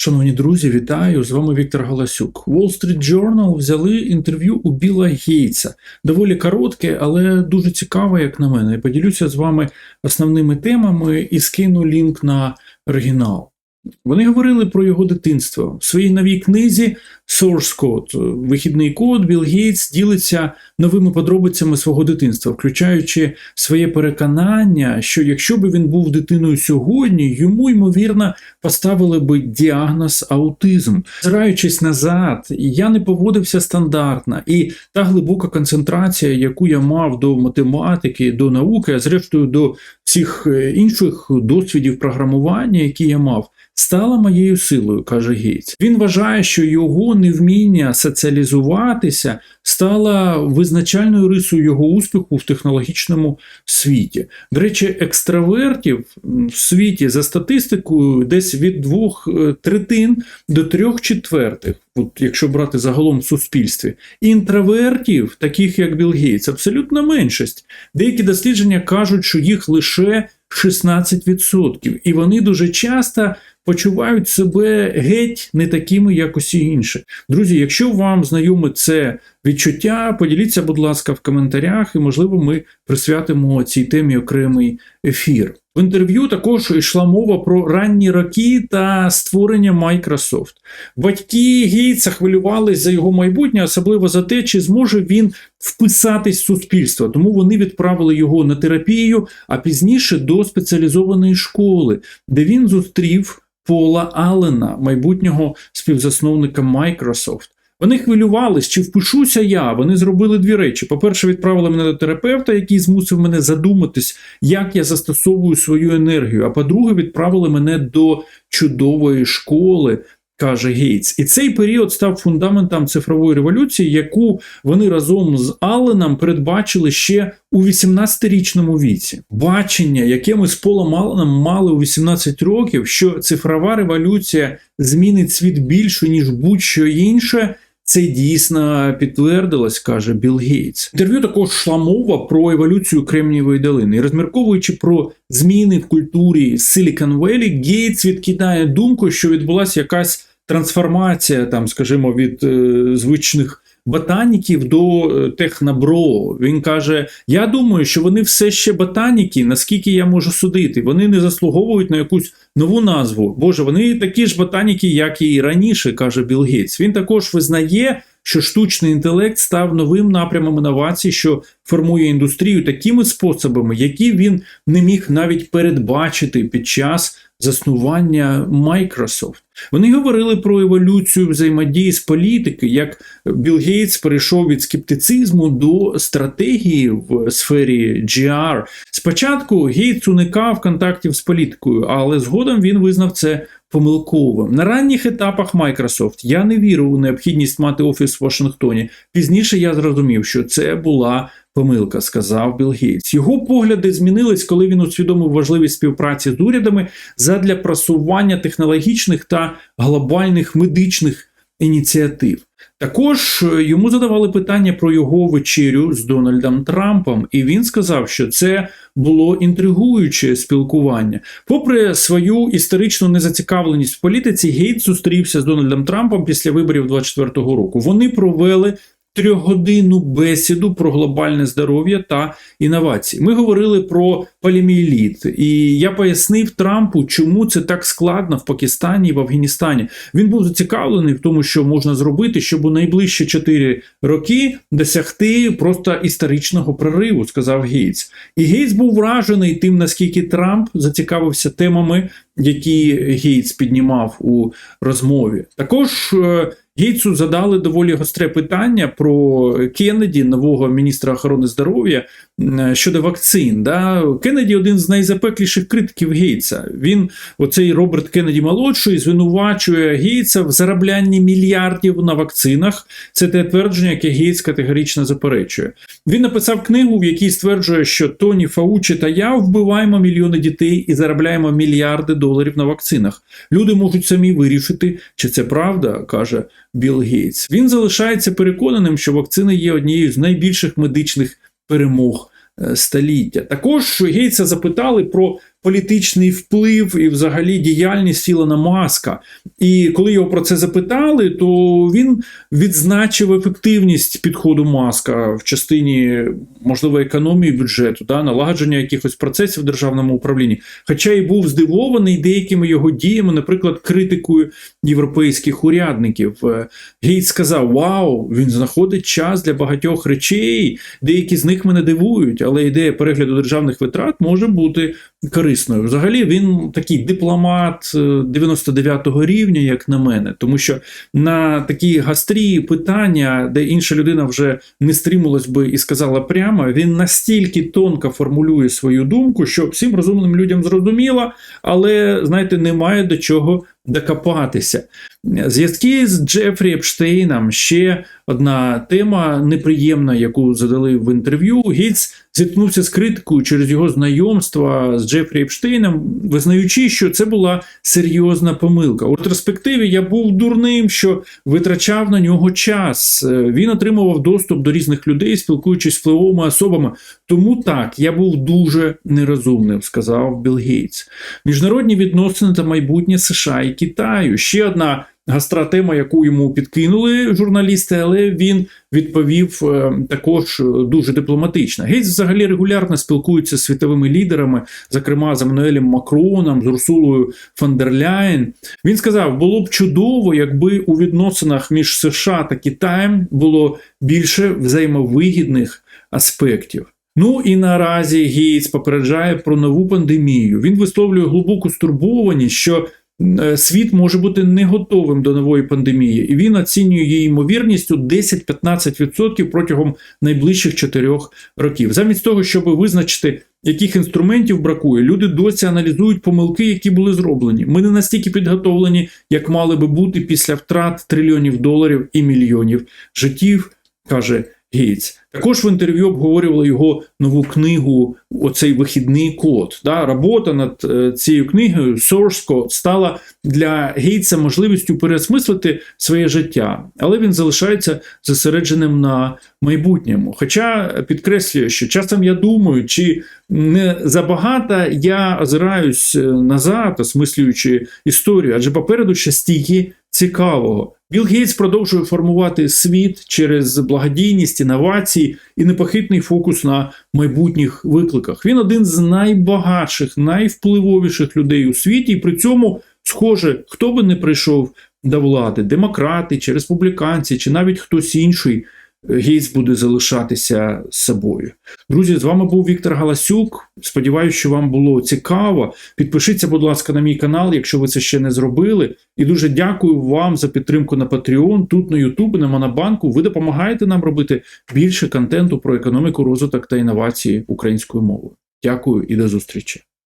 Шановні друзі, вітаю! З вами Віктор Галасюк. Wall Street Journal взяли інтерв'ю у Біла Гейтса. Доволі коротке, але дуже цікаве, як на мене. Я поділюся з вами основними темами і скину лінк на оригінал. Вони говорили про його дитинство. В своїй новій книзі Source Code, вихідний код, Білл Гейтс ділиться новими подробицями свого дитинства, включаючи своє переконання, що якщо б він був дитиною сьогодні, йому ймовірно поставили би діагноз аутизм. Зираючись назад, я не поводився стандартно, і та глибока концентрація, яку я мав до математики, до науки, а зрештою до всіх е, інших досвідів програмування, які я мав. Стала моєю силою, каже Гейтс. Він вважає, що його невміння соціалізуватися стала визначальною рисою його успіху в технологічному світі. До речі, екстравертів в світі за статистикою десь від двох е, третин до трьох четвертих, от якщо брати загалом в суспільстві, інтровертів, таких як Білл Гейтс, абсолютна меншість. Деякі дослідження кажуть, що їх лише 16%. І вони дуже часто почувають себе геть не такими, як усі інші. Друзі, якщо вам знайоме це відчуття, поділіться, будь ласка, в коментарях, і, можливо, ми присвятимо цій темі окремий ефір. В інтерв'ю також йшла мова про ранні роки та створення Microsoft. Батьки Гейтса хвилювалися за його майбутнє, особливо за те, чи зможе він вписатись в суспільство. Тому вони відправили його на терапію, а пізніше до спеціалізованої школи, де він зустрів Пола Аллена, майбутнього співзасновника Microsoft. Вони хвилювались, чи впишуся я. Вони зробили дві речі. По-перше, відправили мене до терапевта, який змусив мене задуматись, як я застосовую свою енергію. А по-друге, відправили мене до чудової школи. Каже Гейтс, і цей період став фундаментом цифрової революції, яку вони разом з Алленом передбачили ще у 18-річному віці. Бачення, яке ми з Полом Алленом мали у 18 років, що цифрова революція змінить світ більше ніж будь-що інше. Це дійсно підтвердилось, каже Білл Гейтс. Інтерв'ю також йшла мова про еволюцію Кремнієвої долини. І розмірковуючи про зміни в культурі Silicon Valley, Гейтс відкидає думку, що відбулася якась трансформація, там, скажімо, від е, звичних ботаніків до е, технобро. Він каже: Я думаю, що вони все ще ботаніки, наскільки я можу судити. Вони не заслуговують на якусь нову назву. Боже, вони такі ж ботаніки, як і раніше, каже Білл Гейтс. Він також визнає. Що штучний інтелект став новим напрямом інновацій, що формує індустрію такими способами, які він не міг навіть передбачити під час заснування Microsoft. Вони говорили про еволюцію взаємодії з політики, як Білл Гейтс перейшов від скептицизму до стратегії в сфері GR. Спочатку Гейтс уникав контактів з політикою, але згодом він визнав це помилковим. На ранніх етапах Microsoft я не вірив у необхідність мати офіс в Вашингтоні. Пізніше я зрозумів, що це була помилка, сказав Білл Гейтс. Його погляди змінились, коли він усвідомив важливість співпраці з урядами задля просування технологічних та глобальних медичних ініціатив. Також йому задавали питання про його вечерю з Дональдом Трампом, і він сказав, що це було інтригуюче спілкування. Попри свою історичну незацікавленість в політиці, Гейтс зустрівся з Дональдом Трампом після виборів 24-го року. Вони провели трьохгодинну бесіду про глобальне здоров'я та інновації. Ми говорили про поліміеліт, і я пояснив Трампу, чому це так складно в Пакистані і в Афганістані. Він був зацікавлений в тому, що можна зробити, щоб у найближчі 4 роки досягти просто історичного прориву, сказав Гейтс. І Гейтс був вражений тим, наскільки Трамп зацікавився темами, які Гейтс піднімав у розмові. Також е, Гейтсу задали доволі гостре питання про Кеннеді, нового міністра охорони здоров'я щодо вакцин. Да? Кеннеді один з найзапекліших критиків Гейтса. Він, оцей Роберт Кеннеді молодший, звинувачує Гейтса в зароблянні мільярдів на вакцинах. Це те твердження, яке Гейтс категорично заперечує. Він написав книгу, в якій стверджує, що Тоні Фаучі та я вбиваємо мільйони дітей і заробляємо мільярди доларів на вакцинах. Люди можуть самі вирішити, чи це правда, каже. Білл Гейтс. Він залишається переконаним, що вакцини є однією з найбільших медичних перемог е, століття. Також Гейтса запитали про політичний вплив і взагалі діяльність Ілона Маска. І коли його про це запитали, то він відзначив ефективність підходу Маска в частині можливо економії бюджету, да, налагодження якихось процесів в державному управлінні. Хоча і був здивований деякими його діями, наприклад, критикою європейських урядників. Е, Гейт сказав: Вау, він знаходить час для багатьох речей. Деякі з них мене дивують, але ідея перегляду державних витрат може бути корисною. Взагалі, він такий дипломат е, 99-го рівня, як на мене, тому що на такі гастрі питання, де інша людина вже не стрималась би і сказала прямо, він настільки тонко формулює свою думку, що всім розумним людям зрозуміло, але знаєте, немає до чого докопатися. Зв'язки з Джефрі Епштейном ще одна тема неприємна, яку задали в інтерв'ю. Гіц зіткнувся з критикою через його знайомства з Джефрі Епштейном, визнаючи, що це була серйозна помилка. У ретроспективі я був дурним, що витрачав на нього час. Е, Він отримував доступ до різних людей, спілкуючись з впливовими особами. Тому так, я був дуже нерозумним, сказав Білл Гейтс. Міжнародні відносини та майбутнє США і Китаю. Ще одна гастра тема, яку йому підкинули журналісти, але він відповів е, також дуже дипломатично. Гейтс взагалі регулярно спілкується з світовими лідерами, зокрема з Еммануелем Макроном, з Урсулою фон дер Ляєн. Він сказав: було б чудово, якби у відносинах між США та Китаєм було більше взаємовигідних аспектів. Ну і наразі Гейтс попереджає про нову пандемію. Він висловлює глибоку стурбованість, що е, світ може бути не готовим до нової пандемії, і він оцінює її ймовірністю 10-15% протягом найближчих 4 років. Замість того, щоб визначити, яких інструментів бракує, люди досі аналізують помилки, які були зроблені. Ми не настільки підготовлені, як мали би бути після втрат трильйонів доларів і мільйонів життів, каже Гейтс. Також в інтерв'ю обговорювали його нову книгу, оцей вихідний код. Да? Робота над е, цією книгою Source Code стала для Гейтса можливістю переосмислити своє життя, але він залишається зосередженим на майбутньому. Хоча підкреслює, що часом я думаю, чи не забагато я озираюсь е, назад, осмислюючи історію, адже попереду ще стільки цікавого. Білл Гейтс продовжує формувати світ через благодійність, інновації і непохитний фокус на майбутніх викликах. Він один з найбагатших, найвпливовіших людей у світі, і при цьому, схоже, хто би не прийшов до влади, демократи чи республіканці, чи навіть хтось інший. Гейтс буде залишатися собою. Друзі, з вами був Віктор Галасюк. Сподіваюся, що вам було цікаво. Підпишіться, будь ласка, на мій канал, якщо ви це ще не зробили. І дуже дякую вам за підтримку на Patreon, тут на YouTube, на Монобанку. Ви допомагаєте нам робити більше контенту про економіку, розвиток та інновації українською мовою. Дякую і до зустрічі.